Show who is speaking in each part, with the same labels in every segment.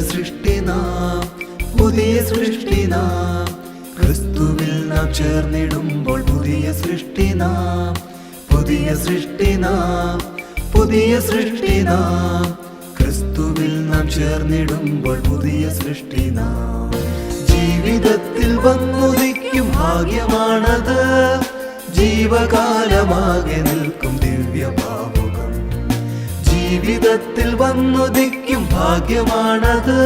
Speaker 1: സൃഷ്ടി നാം പുതിയ സൃഷ്ടി നാം ക്രിസ്തുവിൽ നാം ചേർന്നിടുമ്പോൾ പുതിയ സൃഷ്ടി നാം പുതിയ സൃഷ്ടി നാം പുതിയ സൃഷ്ടി നാം ക്രിസ്തുവിൽ നാം ചേർന്നിടുമ്പോൾ പുതിയ സൃഷ്ടി നാം ജീവിതത്തിൽ വന്നുദിക്കും ഭാഗ്യമാണത്. ജീവകാലമാകെ നിൽക്കും ദിവ്യഭാവുകം ജീവിതത്തിൽ വന്നുദിക്കും ഭാഗ്യമാണത്.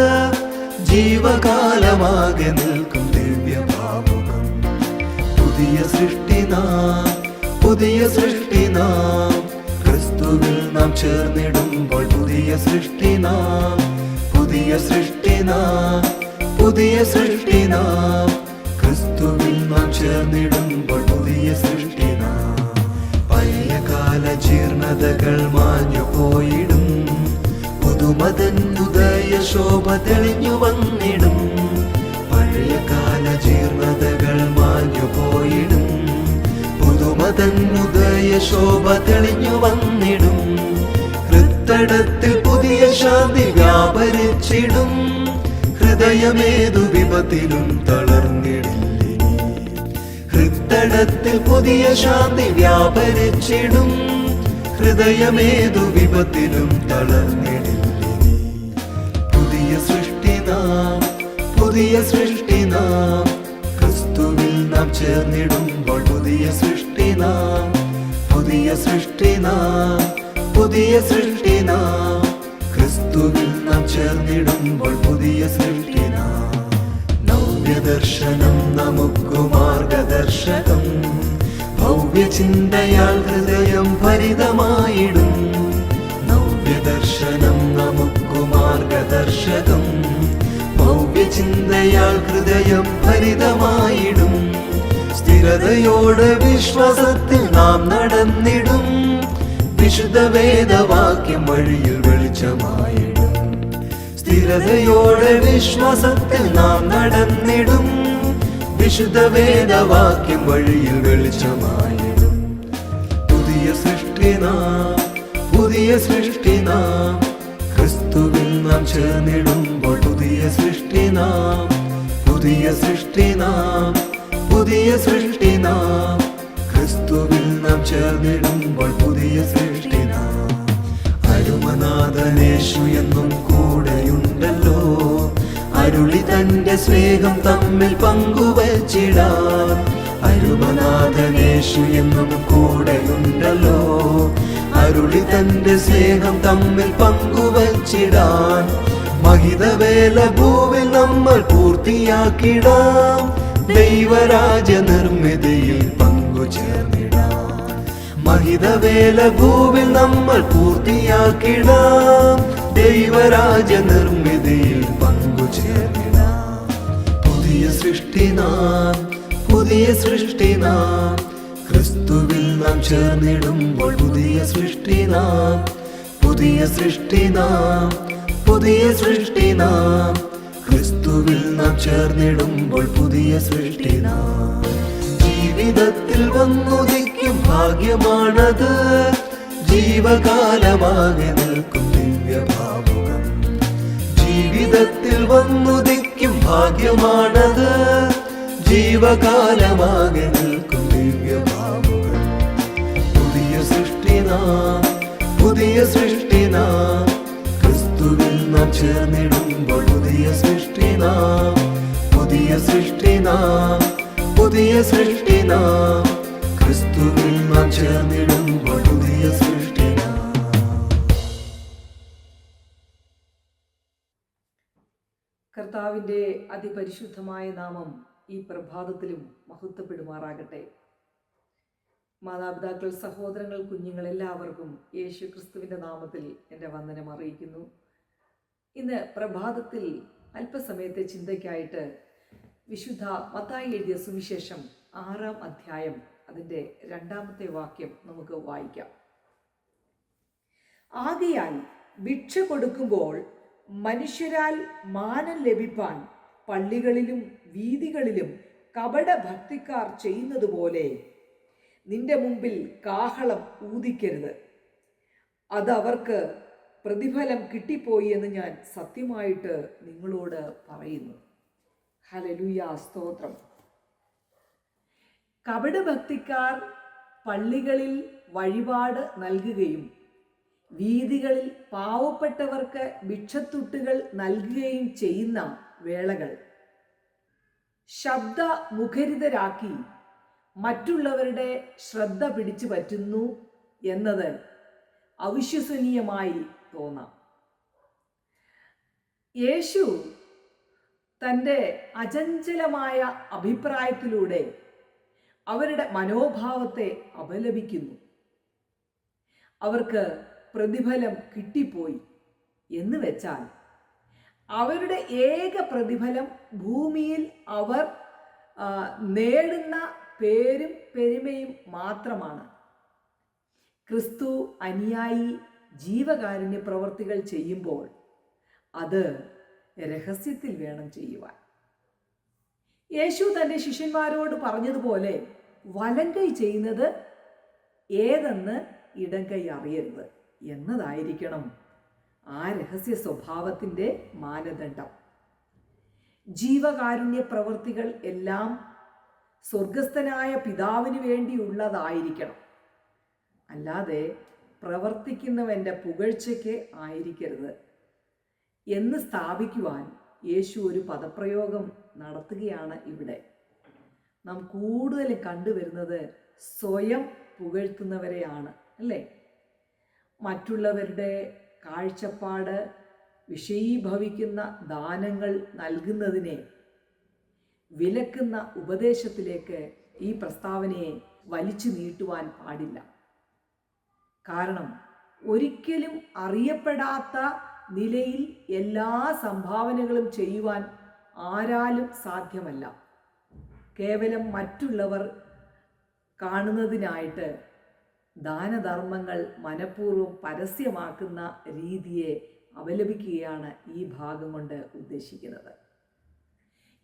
Speaker 1: ജീവകാലമാകെ നിൽക്കും ദിവ്യഭാവുകം. പുതിയ സൃഷ്ടി നാം പുതിയ സൃഷ്ടി നാം. ക്രിസ്തുവിൽ നാം ചേർന്നിടുമ്പോൾ പുതിയ സൃഷ്ടി നാം പുതിയ സൃഷ്ടി നാം പുതിയ സൃഷ്ടി നാം. ക്രിസ്തുവിൽ നാം ചേർന്നിടുമ്പോൾ പുതിയ സൃഷ്ടി കാല ജീർണതകൾ മാഞ്ഞു പോയിടും. പുതുമതൻ ഉദയ ശോഭ തെളിഞ്ഞു വന്നിടും. പഴയ കാല ജീർണതകൾ മാഞ്ഞു പോയിടും. പുതുമതൻ ഉദയ ശോഭ തെളിഞ്ഞു വന്നിടും. ഹൃത്തടത്തിൽ പുതിയ ശാന്തി വ്യാപരിച്ചിടും. ഹൃദയമേതു വിപത്തിലും തളർന്നിടില്ലിനി ഹൃത്തടത്തിൽ പുതിയ ശാന്തി വ്യാപരിച്ചിടും. ഹൃദയമേതു വിപത്തിലും തളർന്നിടില്ലിനി പുതിയ സൃഷ്ടി നാം പുതിയ സൃഷ്ടി നാം. ക്രിസ്തുവിൽ നാം ചേർന്നിടുമ്പോൾ പുതിയ സൃഷ്ടി നാം പുതിയ സൃഷ്ടി നാം പുതിയ സൃഷ്ടി നാം. ക്രിസ്തുവിൽ നാം ചേർന്നിടുമ്പോൾ പുതിയ സൃഷ്ടി നാം. നവ്യദർശനം നമുക്കു മാർഗദർശകം. ഭവ്യചിന്തയാൽ ഹൃദയം ഭരിതമായിടും. നവ്യദർശനം നമുക്കു മാർഗദർശകം. ഭവ്യചിന്തയാൽ ഹൃദയം ഭരിതമായിടും. സ്ഥിരതയോടെ വിശ്വാസത്തിൽ നാം നടന്നിടും. വിശുദ്ധ വേദവാക്യം വഴിയിൽ വെളിച്ചമായിടും. സ്ഥിരതയോടെ വിശ്വാസത്തിൽ നാം നടന്നിടും. വിശുദ്ധ വേദവാക്യം വഴിയിൽ വെളിച്ചമായിടും. പുതിയ സൃഷ്ടി നാം പുതിയ സൃഷ്ടി നാം. ക്രിസ്തുവിൽ നാം ചേർന്നിടുമ്പോൾ പുതിയ സൃഷ്ടി നാം പുതിയ സൃഷ്ടി നാം പുതിയ സൃഷ്ടി നാം. ക്രിസ്തുവിൽ നാം ചേർന്നിടുമ്പോൾ പുതിയ സൃഷ്ടി അരുമനാഥനേശു എന്നും കൂടെയുണ്ടല്ലോ. അരുളി തന്റെ സ്നേഹം തമ്മിൽ പങ്കുവച്ചിടാൻ അരുമനാഥനേഷു എന്നും കൂടെയുണ്ടല്ലോ. അരുളി തന്റെ സ്നേഹം തമ്മിൽ പങ്കുവച്ചിടാൻ മഹിതവേല ഭൂവിൽ നമ്മൾ പൂർത്തിയാക്കിടാം. ദൈവരാജ നിർമ്മിതിയിൽ പങ്കുചേർന്നിടാം. മഹിതവേല ഭൂവിൽ നമ്മൾ പൂർത്തിയാക്കിടാം. ദൈവരാജ നിർമ്മിതിയിൽ പങ്കുചേർന്നിടാം പുതിയ സൃഷ്ടി നാം പുതിയ സൃഷ്ടി നാം. ക്രിസ്തുവിൽ നാം ചേർന്നിടുമ്പോൾ പുതിയ സൃഷ്ടി നാം. പുതിയ സൃഷ്ടി നാം പുതിയ സൃഷ്ടി നാം. ക്രിസ്തുവിൽ നാം ചേർന്നിടുമ്പോൾ പുതിയ സൃഷ്ടി നാം. ജീവിതത്തിൽ വന്നുദിക്കും ഭാഗ്യമാണത്. ജീവകാലമാകെ നിൽക്കും ദിവ്യഭാവുകം. ജീവിതത്തിൽ വന്നുദിക്കും ഭാഗ്യമാണത്. ജീവകാലമാകെ നിൽക്കും ദിവ്യഭാവുകം. പുതിയ സൃഷ്ടിനാ പുതിയ സൃഷ്ടിനാ ക്രിസ്തുവിൽ നാം ചേർന്നിടുമ്പോൾ പുതിയ സൃഷ്ടിനാ പുതിയ സൃഷ്ടിനാ പുതിയ സൃഷ്ടി നാം. ക്രിസ്തുവിൽ
Speaker 2: കർത്താവിന്റെ അതിപരിശുദ്ധമായ നാമം ഈ പ്രഭാതത്തിലും മഹത്വപ്പെടുമാറാകട്ടെ. മാതാപിതാക്കൾ സഹോദരങ്ങൾ കുഞ്ഞുങ്ങൾ എല്ലാവർക്കും യേശു ക്രിസ്തുവിന്റെ നാമത്തിൽ എന്റെ വന്ദനം അറിയിക്കുന്നു. ഇന്ന് പ്രഭാതത്തിൽ അല്പസമയത്തെ ചിന്തയ്ക്കായിട്ട് വിശുദ്ധ മത്തായി എഴുതിയ സുവിശേഷം ആറാം അധ്യായം അതിന്റെ രണ്ടാമത്തെ വാക്യം നമുക്ക് വായിക്കാം. ആകയാൽ ഭിക്ഷ കൊടുക്കുമ്പോൾ മനുഷ്യരാൽ മാനം ലഭിപ്പാൻ പള്ളികളിലും വീതികളിലും കപട ഭക്തിക്കാർ ചെയ്യുന്നത് പോലെ നിന്റെ മുമ്പിൽ കാഹളം ഊതിക്കരുത്. അതവർക്ക് പ്രതിഫലം കിട്ടിപ്പോയി എന്ന് ഞാൻ സത്യമായിട്ട് നിങ്ങളോട് പറയുന്നു. ഹലലുയ സ്തോത്രം. കപടഭക്തിക്കാർ പള്ളികളിൽ വഴിപാട് നൽകുകയും വീതികളിൽ പാവപ്പെട്ടവർക്ക് ഭിക്ഷത്തുട്ടുകൾ നൽകുകയും ചെയ്യുന്ന വേളകൾ. ശബ്ദ മുഖരിതരാക്കി മറ്റുള്ളവരുടെ ശ്രദ്ധ പിടിച്ചു പറ്റുന്നു എന്നത് അവിശ്വസനീയമായി തോന്നാം. യേശു തന്റെ അചഞ്ചലമായ അഭിപ്രായത്തിലൂടെ അവരുടെ മനോഭാവത്തെ അപലപിക്കുന്നു. അവർക്ക് പ്രതിഫലം കിട്ടിപ്പോയി എന്ന് വെച്ചാൽ അവരുടെ ഏക പ്രതിഫലം ഭൂമിയിൽ അവർ നേടുന്ന പേരും പെരുമയും മാത്രമാണ്. ക്രിസ്തു അനുയായി ജീവകാരുണ്യ പ്രവർത്തികൾ ചെയ്യുമ്പോൾ അത് രഹസ്യത്തിൽ വേണം ചെയ്യുവാൻ. യേശു തന്റെ ശിഷ്യന്മാരോട് പറഞ്ഞതുപോലെ വലങ്കൈ ചെയ്യുന്നത് ഏതെന്ന് ഇടങ്കൈ അറിയരുത് എന്നതായിരിക്കണം ആ രഹസ്യ സ്വഭാവത്തിന്റെ മാനദണ്ഡം. ജീവകാരുണ്യ പ്രവൃത്തികൾ എല്ലാം സ്വർഗസ്ഥനായ പിതാവിന് വേണ്ടിയുള്ളതായിരിക്കണം അല്ലാതെ പ്രവർത്തിക്കുന്നവന്റെ പുകഴ്ചയ്ക്ക് ആയിരിക്കരുത്. എന്ന് സ്ഥാപിക്കുവാൻ യേശു ഒരു പദപ്രയോഗം നടത്തുകയാണ് ഇവിടെ. നാം കൂടുതലും കണ്ടുവരുന്നത് സ്വയം പുകഴ്ത്തുന്നവരെയാണ് അല്ലേ? മറ്റുള്ളവരുടെ കാഴ്ചപ്പാട് വിഷയീഭവിക്കുന്ന ദാനങ്ങൾ നൽകുന്നതിനെ വിലക്കുന്ന ഉപദേശത്തിലേക്ക് ഈ പ്രസ്താവനയെ വലിച്ചു നീട്ടുവാൻ പാടില്ല. കാരണം ഒരിക്കലും അറിയപ്പെടാത്ത നിലയിൽ എല്ലാ സംഭാവനകളും ചെയ്യുവാൻ ആരാലും സാധ്യമല്ല. കേവലം മറ്റുള്ളവർ കാണുന്നതിനായിട്ട് ദാനധർമ്മങ്ങൾ മനഃപൂർവം പരസ്യമാക്കുന്ന രീതിയെ അവലംബിക്കുകയാണ് ഈ ഭാഗം കൊണ്ട് ഉദ്ദേശിക്കുന്നത്.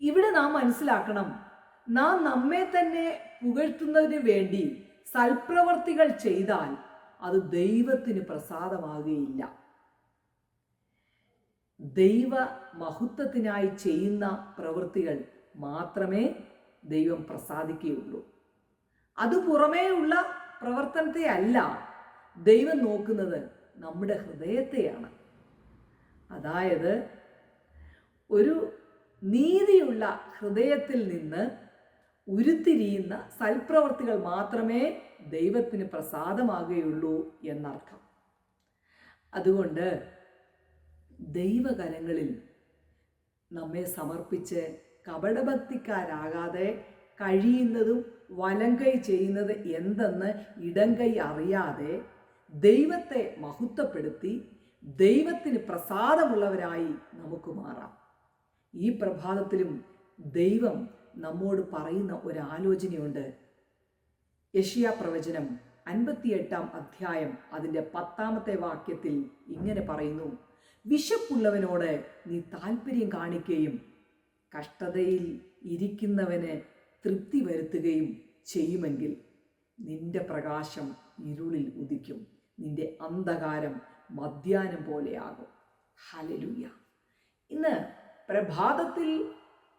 Speaker 2: ഇവിടെ നാം മനസ്സിലാക്കണം നാം നമ്മെ തന്നെ പുകഴ്ത്തുന്നതിന് വേണ്ടി സൽപ്രവർത്തികൾ ചെയ്താൽ അത് ദൈവത്തിന് പ്രസാദമാകുകയില്ല. ദൈവ മഹത്വത്തിനായി ചെയ്യുന്ന പ്രവൃത്തികൾ മാത്രമേ ദൈവം പ്രസാദിക്കുകയുള്ളൂ. അത് പുറമേയുള്ള പ്രവർത്തനത്തെ അല്ല ദൈവം നോക്കുന്നത് നമ്മുടെ ഹൃദയത്തെയാണ്. അതായത് ഒരു നീതിയുള്ള ഹൃദയത്തിൽ നിന്ന് ഉരുത്തിരിയുന്ന സൽപ്രവർത്തികൾ മാത്രമേ ദൈവത്തിന് പ്രസാദമാകുകയുള്ളൂ എന്നർത്ഥം. അതുകൊണ്ട് ദൈവകരങ്ങളിൽ നമ്മെ സമർപ്പിച്ച് കപടഭക്തിക്കാരാകാതെ കഴിയുന്നതും വലങ്കൈ ചെയ്യുന്നത് എന്തെന്ന് ഇടങ്കൈ അറിയാതെ ദൈവത്തെ മഹത്വപ്പെടുത്തി ദൈവത്തിന് പ്രസാദമുള്ളവരായി നമുക്ക് മാറാം. ഈ പ്രഭാതത്തിലും ദൈവം നമ്മോട് പറയുന്ന ഒരു ആലോചനയുണ്ട്. യഷിയ പ്രവചനം അൻപത്തിയെട്ടാം അധ്യായം അതിന്റെ പത്താമത്തെ വാക്യത്തിൽ ഇങ്ങനെ പറയുന്നു. വിശപ്പുള്ളവനോട് നീ താല്പര്യം കാണിക്കുകയും കഷ്ടതയിൽ ഇരിക്കുന്നവന് തൃപ്തി വരുത്തുകയും ചെയ്യുമെങ്കിൽ നിന്റെ പ്രകാശം ഇരുളിൽ ഉദിക്കും. നിന്റെ അന്ധകാരം മധ്യാനം പോലെയാകും. ഹലലുയ ഇന്ന് പ്രഭാതത്തിൽ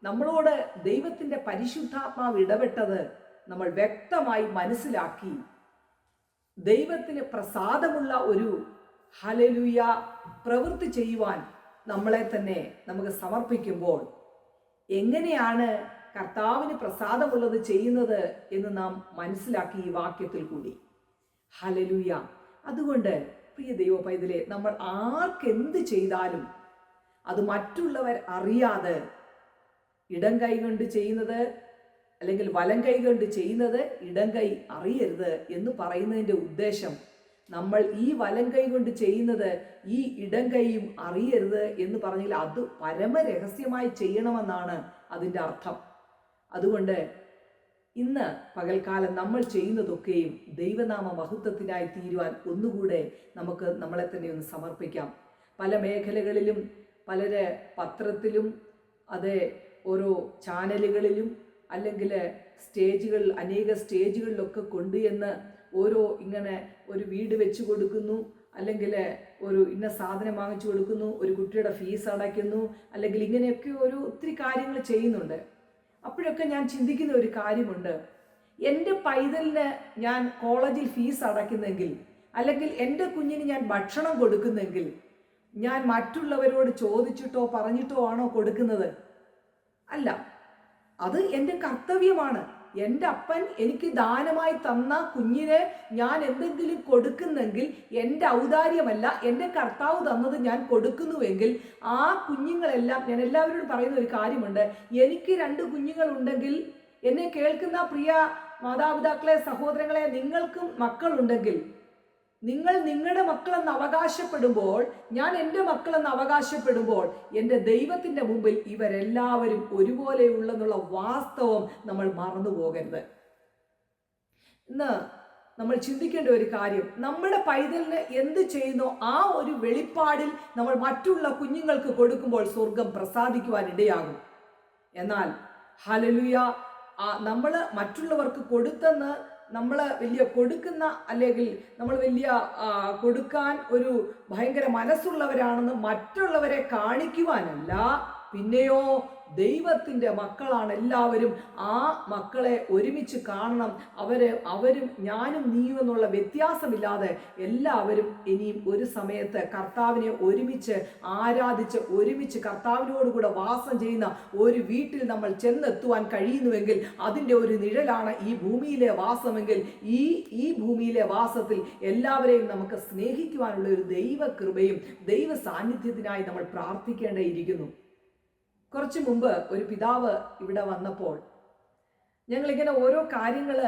Speaker 2: നമ്മളോട് ദൈവത്തിന്റെ പരിശുദ്ധാത്മാവ് ഇടപെട്ടത് നമ്മൾ വ്യക്തമായി മനസ്സിലാക്കി ദൈവത്തിന് പ്രസാദമുള്ള ഒരു ഹലലുയ പ്രവൃത്തി ചെയ്യുവാൻ നമ്മളെ തന്നെ നമുക്ക് സമർപ്പിക്കുമ്പോൾ എങ്ങനെയാണ് കർത്താവിന് പ്രസാദമുള്ളത് ചെയ്യുന്നത് എന്ന് നാം മനസ്സിലാക്കി ഈ വാക്യത്തിൽ കൂടി. ഹലലുയ അതുകൊണ്ട് പ്രിയ ദൈവ പൈതലെ നമ്മൾ ആർക്കെന്ത് ചെയ്താലും അത് മറ്റുള്ളവർ അറിയാതെ ഇടം കൈ കൊണ്ട് ചെയ്യുന്നത് അല്ലെങ്കിൽ വലം കൈ കൊണ്ട് ചെയ്യുന്നത് ഇടം കൈ അറിയരുത് എന്ന് പറയുന്നതിന്റെ ഉദ്ദേശം നമ്മൾ ഈ വലം കൈ കൊണ്ട് ചെയ്യുന്നത് ഈ ഇടം കൈയും അറിയരുത് എന്ന് പറഞ്ഞാൽ അത് പരമരഹസ്യമായി ചെയ്യണമെന്നാണ് അതിന്റെ അർത്ഥം. അതുകൊണ്ട് ഇന്ന് പകൽക്കാലം നമ്മൾ ചെയ്യുന്നതൊക്കെയും ദൈവനാമ മഹത്വത്തിനായി തീരുവാൻ ഒന്നുകൂടെ നമുക്ക് നമ്മളെ തന്നെ ഒന്ന് സമർപ്പിക്കാം. പല മേഖലകളിലും പലര് പത്രത്തിലും അത് ഓരോ ചാനലുകളിലും അല്ലെങ്കിൽ സ്റ്റേജുകൾ അനേക സ്റ്റേജുകളിലൊക്കെ കൊണ്ടുചെന്ന് ഓരോ ഇങ്ങനെ ഒരു വീട് വെച്ച് കൊടുക്കുന്നു അല്ലെങ്കിൽ ഒരു ഇന്ന സാധനം വാങ്ങിച്ചു കൊടുക്കുന്നു ഒരു കുട്ടിയുടെ ഫീസ് അടയ്ക്കുന്നു അല്ലെങ്കിൽ ഇങ്ങനെയൊക്കെ ഒരു ഒത്തിരി കാര്യങ്ങൾ ചെയ്യുന്നുണ്ട്. അപ്പോഴൊക്കെ ഞാൻ ചിന്തിക്കുന്ന ഒരു കാര്യമുണ്ട്. എന്റെ പൈതലിന് ഞാൻ കോളേജിൽ ഫീസ് അടയ്ക്കുന്നെങ്കിൽ അല്ലെങ്കിൽ എന്റെ കുഞ്ഞിന് ഞാൻ ഭക്ഷണം കൊടുക്കുന്നെങ്കിൽ ഞാൻ മറ്റുള്ളവരോട് ചോദിച്ചിട്ടോ പറഞ്ഞിട്ടോ ആണോ കൊടുക്കുന്നത്? അല്ല. അത് എന്റെ കർത്തവ്യമാണ്. എന്റെ അപ്പൻ എനിക്ക് ദാനമായി തന്ന കുഞ്ഞിനെ ഞാൻ എന്തെങ്കിലും കൊടുക്കുന്നെങ്കിൽ എന്റെ ഔദാര്യമല്ല എന്റെ കർത്താവ് തന്നത് ഞാൻ കൊടുക്കുന്നുവെങ്കിൽ ആ കുഞ്ഞുങ്ങളെല്ലാം ഞാൻ എല്ലാവരോടും പറയുന്ന ഒരു കാര്യമുണ്ട്. എനിക്ക് രണ്ട് കുഞ്ഞുങ്ങളുണ്ടെങ്കിൽ എന്നെ കേൾക്കുന്ന പ്രിയ മാതാപിതാക്കളെ സഹോദരങ്ങളെ നിങ്ങൾക്കും മക്കളുണ്ടെങ്കിൽ നിങ്ങൾ നിങ്ങളുടെ മക്കളെന്ന് അവകാശപ്പെടുമ്പോൾ ഞാൻ എന്റെ മക്കളെന്ന് അവകാശപ്പെടുമ്പോൾ എന്റെ ദൈവത്തിന്റെ മുമ്പിൽ ഇവരെല്ലാവരും ഒരുപോലെയുള്ളെന്നുള്ള വാസ്തവം നമ്മൾ മറന്നു പോകരുത്. ഇന്ന് നമ്മൾ ചിന്തിക്കേണ്ട ഒരു കാര്യം നമ്മുടെ പൈതലിന് എന്ത് ചെയ്യുന്നോ? ആ ഒരു വെളിപ്പാടിൽ നമ്മൾ മറ്റുള്ള കുഞ്ഞുങ്ങൾക്ക് കൊടുക്കുമ്പോൾ സ്വർഗം പ്രസാദിക്കുവാൻ ഇടയാകും. എന്നാൽ ഹലലുയ നമ്മൾ മറ്റുള്ളവർക്ക് കൊടുത്തെന്ന് നമ്മൾ വലിയ കൊടുക്കുന്ന അല്ലെങ്കിൽ നമ്മൾ വലിയ കൊടുക്കാൻ ഒരു ഭയങ്കര മനസ്സുള്ളവരാണെന്ന് മറ്റുള്ളവരെ കാണിക്കുവാനല്ല പിന്നെയോ ദൈവത്തിന്റെ മക്കളാണ് എല്ലാവരും. ആ മക്കളെ ഒരുമിച്ച് കാണണം. അവരെ അവരും ഞാനും നീയും എന്നുള്ള വ്യത്യാസമില്ലാതെ എല്ലാവരും ഇനിയും ഒരു സമയത്ത് കർത്താവിനെ ഒരുമിച്ച് ആരാധിച്ച് ഒരുമിച്ച് കർത്താവിനോടുകൂടെ വാസം ചെയ്യുന്ന ഒരു വീട്ടിൽ നമ്മൾ ചെന്നെത്തുവാൻ കഴിയുന്നുവെങ്കിൽ അതിന്റെ ഒരു നിഴലാണ് ഈ ഭൂമിയിലെ വാസമെങ്കിൽ ഈ ഈ ഭൂമിയിലെ വാസത്തിൽ എല്ലാവരെയും നമുക്ക് സ്നേഹിക്കുവാനുള്ള ഒരു ദൈവകൃപയും ദൈവ സാന്നിധ്യത്തിനായി നമ്മൾ പ്രാർത്ഥിക്കേണ്ടിയിരിക്കുന്നു. കുറച്ച് മുമ്പ് ഒരു പിതാവ് ഇവിടെ വന്നപ്പോൾ ഞങ്ങളിങ്ങനെ ഓരോ കാര്യങ്ങൾ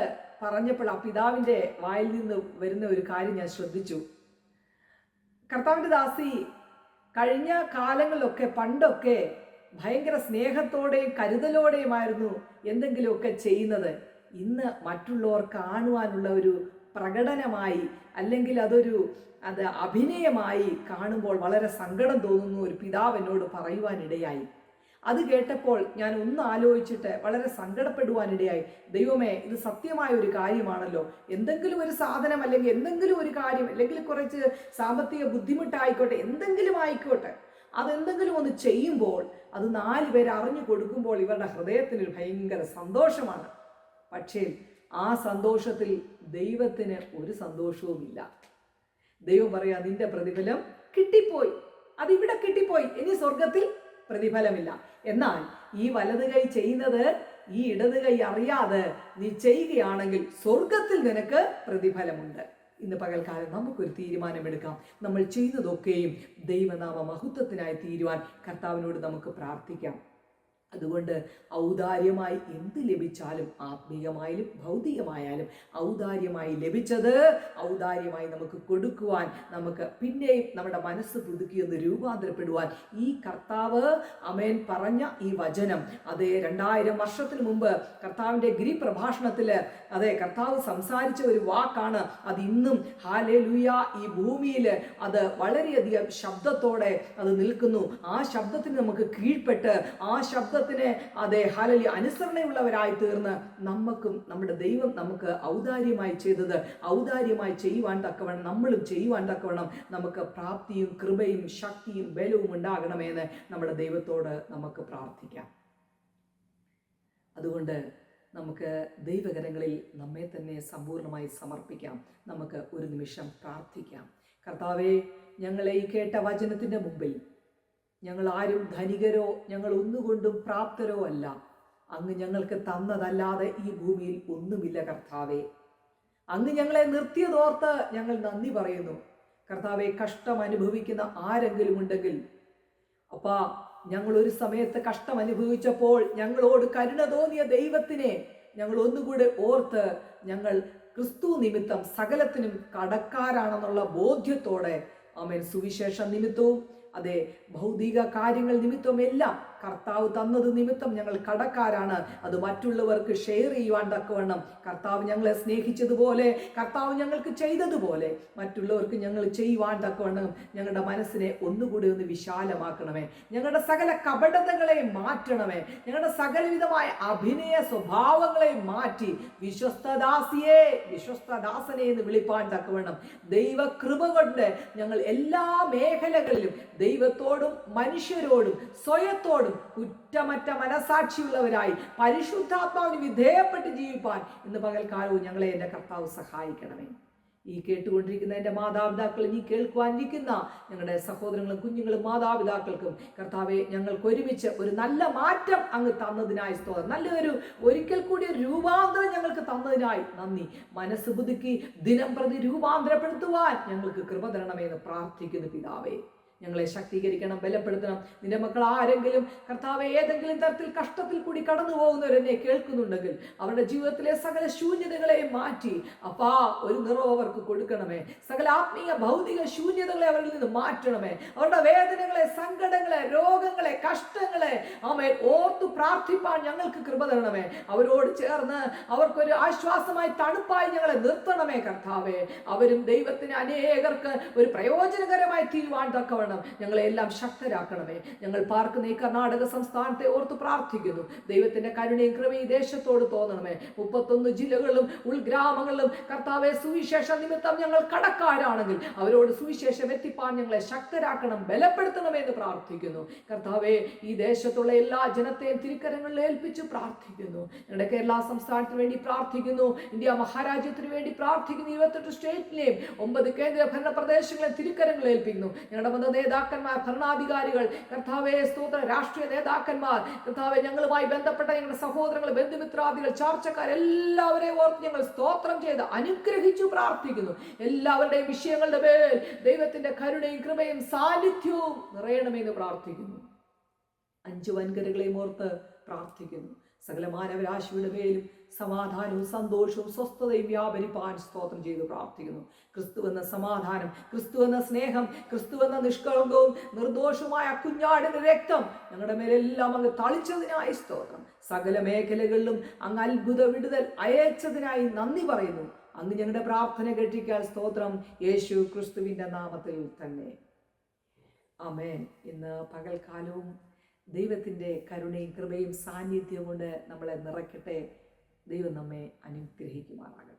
Speaker 2: പറഞ്ഞപ്പോൾ ആ പിതാവിന്റെ വായിൽ നിന്ന് വരുന്ന ഒരു കാര്യം ഞാൻ ശ്രദ്ധിച്ചു. കർത്താവിന്റെ ദാസി കഴിഞ്ഞ കാലങ്ങളിലൊക്കെ പണ്ടൊക്കെ ഭയങ്കര സ്നേഹത്തോടെയും കരുതലോടെയുമായിരുന്നു എന്തെങ്കിലുമൊക്കെ ചെയ്യുന്നത്. ഇന്ന് മറ്റുള്ളവർ കാണുവാനുള്ള ഒരു പ്രകടനമായി അല്ലെങ്കിൽ അതൊരു അത് അഭിനയമായി കാണുമ്പോൾ വളരെ സങ്കടം തോന്നുന്നു ഒരു പിതാവ് എന്നോട് പറയുവാനിടയായി. അത് കേട്ടപ്പോൾ ഞാൻ ഒന്ന് ആലോചിച്ചിട്ട് വളരെ സങ്കടപ്പെടുവാനിടയായി. ദൈവമേ ഇത് സത്യമായ ഒരു കാര്യമാണല്ലോ. എന്തെങ്കിലും ഒരു സാധനം അല്ലെങ്കിൽ എന്തെങ്കിലും ഒരു കാര്യം അല്ലെങ്കിൽ കുറച്ച് സാമ്പത്തിക ബുദ്ധിമുട്ടായിക്കോട്ടെ എന്തെങ്കിലും ആയിക്കോട്ടെ അതെന്തെങ്കിലും ഒന്ന് ചെയ്യുമ്പോൾ അത് നാല് പേര് അറിഞ്ഞു കൊടുക്കുമ്പോൾ ഇവരുടെ ഹൃദയത്തിന് ഭയങ്കര സന്തോഷമാണ്. പക്ഷേ ആ സന്തോഷത്തിൽ ദൈവത്തിന് ഒരു സന്തോഷവുമില്ല. ദൈവം പറയാ നിന്റെ പ്രതിഫലം കിട്ടിപ്പോയി. അതിവിടെ കിട്ടിപ്പോയി. ഇനി സ്വർഗത്തിൽ പ്രതിഫലമില്ല. എന്നാൽ ഈ വലത് കൈ ചെയ്യുന്നത് ഈ ഇടത് കൈ അറിയാതെ നീ ചെയ്യുകയാണെങ്കിൽ സ്വർഗത്തിൽ നിനക്ക് പ്രതിഫലമുണ്ട്. ഇന്ന് പകൽക്കാലം നമുക്കൊരു തീരുമാനമെടുക്കാം. നമ്മൾ ചെയ്യുന്നതൊക്കെയും ദൈവനാമ മഹത്വത്തിനായി തീരുവാൻ കർത്താവിനോട് നമുക്ക് പ്രാർത്ഥിക്കാം. അതുകൊണ്ട് ഔദാര്യമായി എന്ത് ലഭിച്ചാലും ആത്മീയമായാലും ഭൗതികമായാലും ഔദാര്യമായി ലഭിച്ചത് ഔദാര്യമായി നമുക്ക് കൊടുക്കുവാൻ നമുക്ക് പിന്നെയും നമ്മുടെ മനസ്സ് പുതുക്കിയൊന്ന് രൂപാന്തരപ്പെടുവാൻ ഈ കർത്താവ് അമേൻ പറഞ്ഞ ഈ വചനം. അതേ രണ്ടായിരം വർഷത്തിന് മുമ്പ് കർത്താവിന്റെ ഗിരിപ്രഭാഷണത്തിൽ അതെ കർത്താവ് സംസാരിച്ച ഒരു വാക്കാണ് അത് ഇന്നും ഹാലേ ലുയ ഈ ഭൂമിയിൽ അത് വളരെയധികം ശബ്ദത്തോടെ അത് നിൽക്കുന്നു. ആ ശബ്ദത്തിന് നമുക്ക് കീഴ്പ്പെട്ട് ആ ശബ്ദത്തിന് അതെ ഹാലലി അനുസരണയുള്ളവരായി തീർന്ന് നമുക്കും നമ്മുടെ ദൈവം നമുക്ക് ഔദാര്യമായി ചെയ്തത് ഔദാര്യമായി ചെയ്യുവാൻ തക്കവണ്ണം നമ്മളും ചെയ്യുവാൻ തക്കവണ്ണം നമുക്ക് പ്രാപ്തിയും കൃപയും ശക്തിയും ബലവും ഉണ്ടാകണമെന്ന് നമ്മുടെ ദൈവത്തോട് നമുക്ക് പ്രാർത്ഥിക്കാം. അതുകൊണ്ട് നമുക്ക് ദൈവകരങ്ങളിൽ നമ്മെ തന്നെ സമ്പൂർണമായി സമർപ്പിക്കാം. നമുക്ക് ഒരു നിമിഷം പ്രാർത്ഥിക്കാം. കർത്താവെ ഞങ്ങളെ ഈ കേട്ട വചനത്തിന്റെ മുമ്പിൽ ഞങ്ങൾ ആരും ധനികരോ ഞങ്ങൾ ഒന്നുകൊണ്ടും പ്രാപ്തരോ അല്ല. അങ്ങ് ഞങ്ങൾക്ക് തന്നതല്ലാതെ ഈ ഭൂമിയിൽ ഒന്നുമില്ല കർത്താവെ. അങ്ങ് ഞങ്ങളെ നിർത്തിയതോർത്ത് ഞങ്ങൾ നന്ദി പറയുന്നു. കർത്താവെ കഷ്ടം അനുഭവിക്കുന്ന ആരെങ്കിലും ഉണ്ടെങ്കിൽ അപ്പാ ഞങ്ങൾ ഒരു സമയത്ത് കഷ്ടം അനുഭവിച്ചപ്പോൾ ഞങ്ങളോട് കരുണ തോന്നിയ ദൈവത്തിനെ ഞങ്ങൾ ഒന്നുകൂടെ ഓർത്ത് ഞങ്ങൾ ക്രിസ്തു നിമിത്തം സകലത്തിനും കടക്കാരാണെന്നുള്ള ബോധ്യത്തോടെ അമേൻ സുവിശേഷ നിമിത്തവും അതെ ഭൗതിക കാര്യങ്ങൾ നിമിത്തമെല്ലാം കർത്താവ് തന്നത് നിമിത്തം ഞങ്ങൾ കടക്കാരാണ്. അത് മറ്റുള്ളവർക്ക് ഷെയർ ചെയ്യുവാൻ തക്കവണ്ണം. കർത്താവ് ഞങ്ങളെ സ്നേഹിച്ചതുപോലെ കർത്താവ് ഞങ്ങൾക്ക് ചെയ്തതുപോലെ മറ്റുള്ളവർക്ക് ഞങ്ങൾ ചെയ്യുവാൻ തക്കവണ്ണം ഞങ്ങളുടെ മനസ്സിനെ ഒന്നുകൂടി ഒന്ന് വിശാലമാക്കണമേ. ഞങ്ങളുടെ സകല കപടതകളെ മാറ്റണമേ. ഞങ്ങളുടെ സകലവിധമായ അഭിനയ സ്വഭാവങ്ങളെ മാറ്റി വിശ്വസ്തദാസിയെ വിശ്വസ്തദാസനെ എന്ന് വിളിപ്പാൻ തക്കവണ്ണം. ദൈവകൃപ കൊണ്ട് ഞങ്ങൾ എല്ലാ മേഖലകളിലും ദൈവത്തോടും മനുഷ്യരോടും സ്വയത്തോടും കുറ്റമറ്റ മനസാക്ഷിയുള്ളവരായി പരിശുദ്ധാത്മാവിന് വിധേയപ്പെട്ട് ജീവിപ്പാൻ ഇന്ന് പകൽക്കാലവും ഞങ്ങളെ എന്റെ കർത്താവ് സഹായിക്കണമേ. ഈ കേട്ടുകൊണ്ടിരിക്കുന്ന എന്റെ മാതാപിതാക്കൾ നീ കേൾക്കുവാനിരിക്കുന്ന ഞങ്ങളുടെ സഹോദരങ്ങളും കുഞ്ഞുങ്ങളും മാതാപിതാക്കൾക്കും കർത്താവെ ഞങ്ങൾക്ക് ഒരുമിച്ച് ഒരു നല്ല മാറ്റം അങ്ങ് തന്നതിനായി സ്തോത്രം. നല്ലൊരു ഒരിക്കൽ കൂടി ഒരു രൂപാന്തരം ഞങ്ങൾക്ക് തന്നതിനായി നന്ദി. മനസ്സ് പുതുക്കി ദിനം പ്രതി രൂപാന്തരപ്പെടുത്തുവാൻ ഞങ്ങൾക്ക് കൃപ തരണമെന്ന് പ്രാർത്ഥിക്കുന്നു പിതാവേ. ഞങ്ങളെ ശക്തീകരിക്കണം ബലപ്പെടുത്തണം. നിന്റെ മക്കൾ ആരെങ്കിലും കർത്താവ് ഏതെങ്കിലും തരത്തിൽ കഷ്ടത്തിൽ കൂടി കടന്നു പോകുന്നവരെന്നെ കേൾക്കുന്നുണ്ടെങ്കിൽ അവരുടെ ജീവിതത്തിലെ സകല ശൂന്യതകളെ മാറ്റി അപ്പാ ഒരു നിറവ് അവർക്ക് കൊടുക്കണമേ. സകല ആത്മീയ ഭൗതിക ശൂന്യതകളെ അവരിൽ നിന്ന് മാറ്റണമേ. അവരുടെ വേദനകളെ സങ്കടങ്ങളെ രോഗങ്ങളെ കഷ്ടങ്ങളെ ആമേൻ ഓർത്തു പ്രാർത്ഥിപ്പാൻ ഞങ്ങൾക്ക് കൃപ തരണമേ. അവരോട് ചേർന്ന് അവർക്കൊരു ആശ്വാസമായി തണുപ്പായി ഞങ്ങളെ നിർത്തണമേ കർത്താവേ. അവരും ദൈവത്തിന് അനേകർക്ക് ഒരു പ്രയോജനകരമായി തീരുവാൻ തക്കവണ്ണം ഞങ്ങളെ എല്ലാം ശക്തരാക്കണമേ. ഞങ്ങൾ പാർക്ക് ഈ കർണാടക സംസ്ഥാനത്തെ ഓർത്ത് പ്രാർത്ഥിക്കുന്നു. ദൈവത്തിന്റെ കരുണയും കൃപയും ദേശത്തോട് തോന്നണമേ. മുപ്പത്തൊന്ന് ജില്ലകളിലും ഉൾഗ്രാമങ്ങളിലും കർത്താവെ സുവിശേഷ നിമിത്തം ഞങ്ങൾ കടക്കാരാണെങ്കിൽ അവരോട് സുവിശേഷം എത്തിപ്പാൻ ഞങ്ങളെ ശക്തരാക്കണം ബലപ്പെടുത്തണമെന്ന് പ്രാർത്ഥിക്കുന്നു. കർത്താവെ ഈ ദേശത്തുള്ള എല്ലാ ജനത്തെയും തിരുക്കരങ്ങളിൽ ഏൽപ്പിച്ച് പ്രാർത്ഥിക്കുന്നു. ഞങ്ങളുടെ കേരള സംസ്ഥാനത്തിന് വേണ്ടി പ്രാർത്ഥിക്കുന്നു. ഇന്ത്യ മഹാരാജ്യത്തിന് വേണ്ടി പ്രാർത്ഥിക്കുന്നു. ഇരുപത്തെട്ട് സ്റ്റേറ്റിലെയും ഒമ്പത് കേന്ദ്ര ഭരണ പ്രദേശങ്ങളെ തിരുക്കരങ്ങളിൽ ഏൽപ്പിക്കുന്നു. ഞങ്ങളുടെ മത നേതാക്കന്മാർ ഭരണാധികാരികൾ കർത്താവെ സ്തോത്ര രാഷ്ട്രീയ നേതാക്കന്മാർ കർത്താവെ ഞങ്ങളുമായി ബന്ധപ്പെട്ട ഞങ്ങളുടെ സഹോദരങ്ങൾ ബന്ധുമിത്രാദികൾ ചാർച്ചക്കാർ എല്ലാവരെയും ഓർത്ത് ഞങ്ങൾ സ്തോത്രം ചെയ്ത് അനുഗ്രഹിച്ചു പ്രാർത്ഥിക്കുന്നു. എല്ലാവരുടെയും വിഷയങ്ങളുടെ മേൽ ദൈവത്തിന്റെ കരുണയും കൃപയും സാന്നിധ്യവും നിറയണമെന്ന് പ്രാർത്ഥിക്കുന്നു. അഞ്ചു വൻകരകളെയും ഓർത്ത് പ്രാർത്ഥിക്കുന്നു. സകല മാനവരാശിയുടെ മേലും സമാധാനവും സന്തോഷവും സ്വസ്ഥതയും വ്യാപരിപ്പാൻ സ്തോത്രം ചെയ്ത് പ്രാർത്ഥിക്കുന്നു. ക്രിസ്തു എന്ന സമാധാനം ക്രിസ്തു എന്ന സ്നേഹം ക്രിസ്തു എന്ന നിഷ്കളങ്കവും നിർദോഷവുമായ കുഞ്ഞാടിന് രക്തം ഞങ്ങളുടെ മേലെല്ലാം അങ്ങ് തളിച്ചതിനായി സ്തോത്രം. സകല മേഖലകളിലും അങ്ങ് അത്ഭുത വിടുതൽ അയച്ചതിനായി നന്ദി പറയുന്നു. അങ്ങ് ഞങ്ങളുടെ പ്രാർത്ഥന കേട്ടിക്കാൻ സ്തോത്രം. യേശു ക്രിസ്തുവിന്റെ നാമത്തിൽ തന്നെ. അമേൻ ഇന്ന് പകൽക്കാലവും ദൈവത്തിന്റെ കരുണയും കൃപയും സാന്നിധ്യവും കൊണ്ട് നമ്മളെ നിറയ്ക്കട്ടെ. ദൈവം നമ്മെ അനുഗ്രഹിക്കുമാറാകട്ടെ.